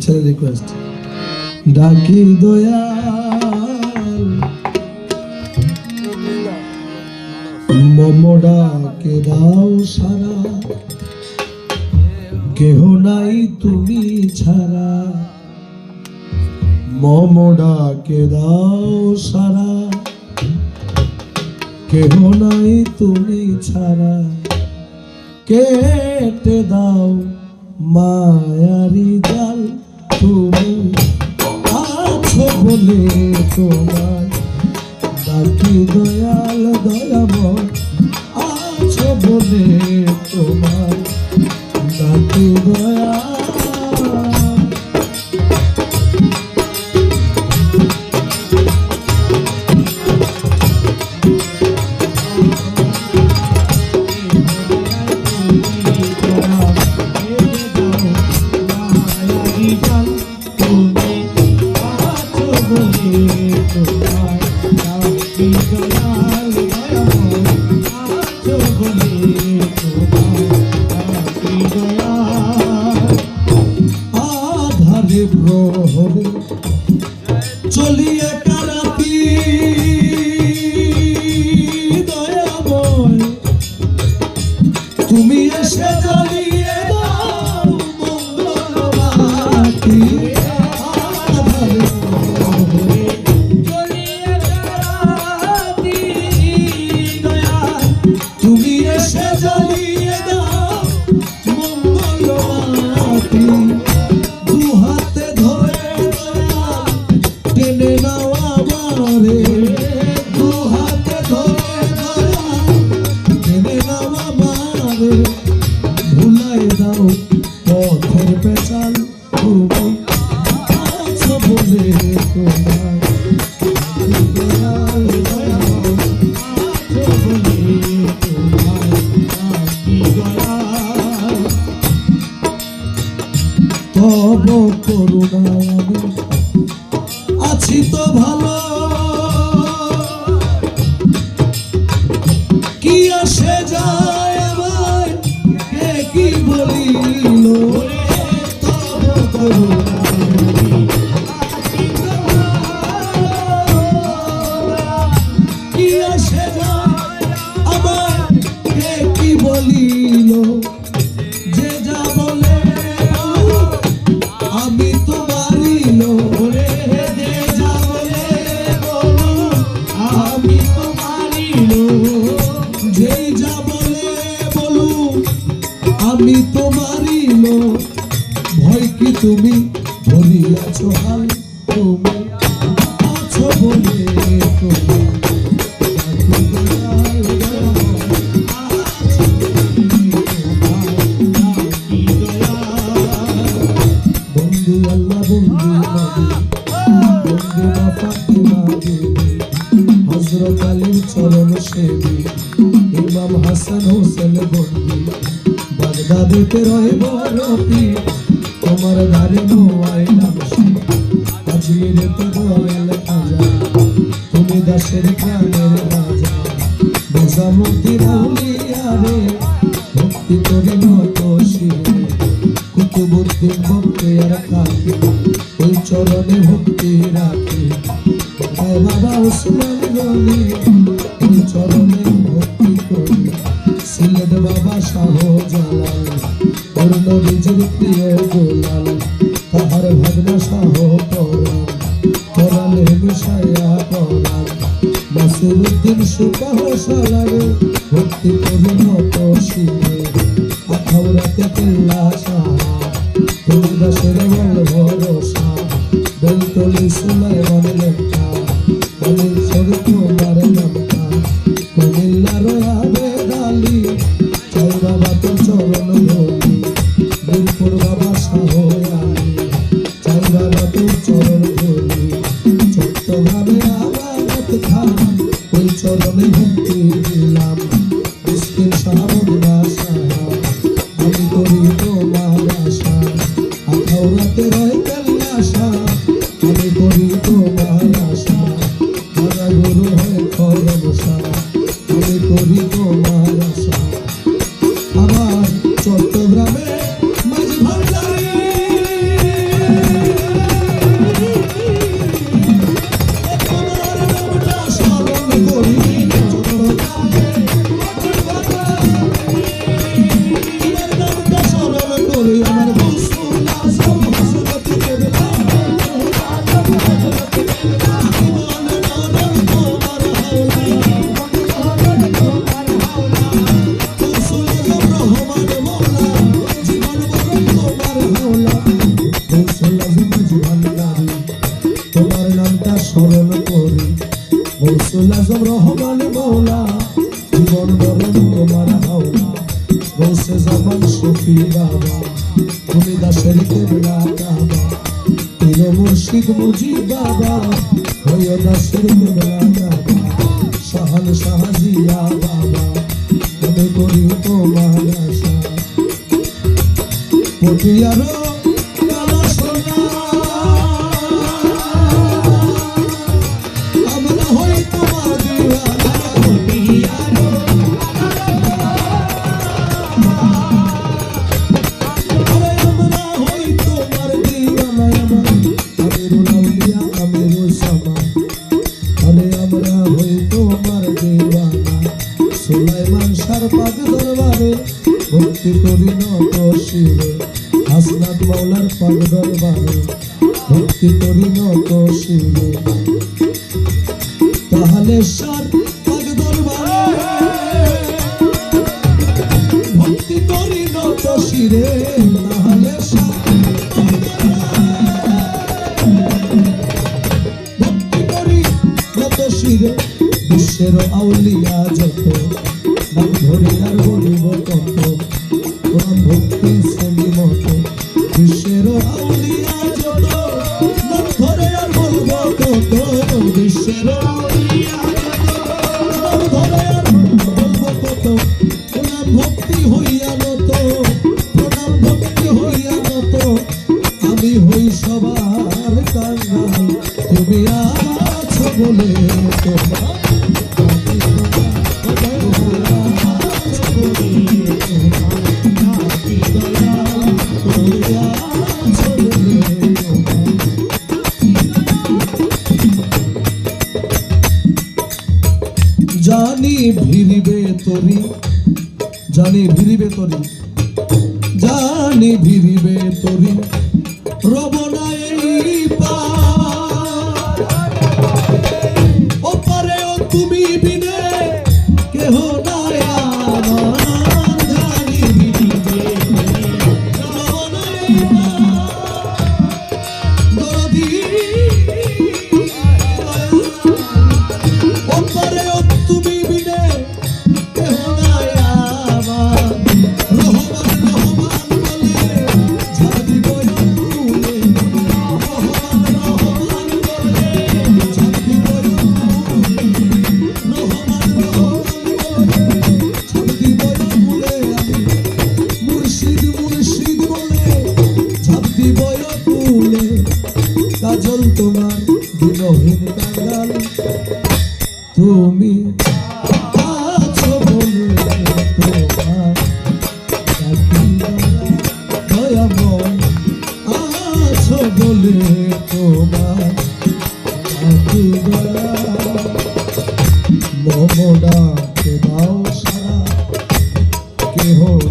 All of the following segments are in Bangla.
ছেলে রিকোয়েস্ট ডাকি দয়াল। মম ডাকে দাও সারা। কেহ নাই তুমি ছাড়া। মম ডাকে দাও সারা। কেহ নাই তুমি ছাড়া। কেটে দাও মায়ারি জাল তুমি আছো বলে তোমার ডাকি দয়াল দয়াব আছো বলে আধারে প্রহরে আসে যায় আমার কে কি বলিল? তব কি তুমি ধরিয়াছ হাল তুমি আছো বলে তুমি হযরত আলীর চরণ সেবী, ইমাম হাসান হোসেন বন্ধু বাগদাদেতে রহে বরফি। তোমার ধারে নোয়াই নামসি আজমিরেতে দয়াল খাজা তুমি দাসের প্রাণের নত শিরে আখাউরাতে কেল্লা সাহা দুর্দাসের বল ভরসা, বেলতলি সুলাইমান লেখা অনিল স্বরূপ তোমার নামটা। কুমিল্লার আবেদ আলী চাই বাবা তো চরণ ধরি বীরপুর বাবা শাহ আলী চাই বাবা তো চরণ ধরি চট্টগ্রামে আবাদত খান ওই চরণে ভক্তি বসে জামান সখী বাবা, তুমি দাসের কেবলা বাবা তিরে মুর্শিদ বুঝি বাবা হয়ে দাসের কেবলা বাবা সহাল সাহাজিয়া বাবা তুমি করি তোমার আশা। পটিয়ারও শুনে তাহলে সার পাগ দরবারে ভক্তি করি নত শিরে তাহলে সার ভক্তি করি নত বিশ্বের আউলিয়া যত নাম ধরি আর ভক্তি শ্রেণি মতো বিশ্বের আউলিয়া তরি জানি ভিড়িবে তরি। জানি ভিড়িবে তরি। রবর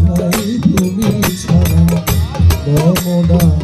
নাই তুমি ছাড়া মমনা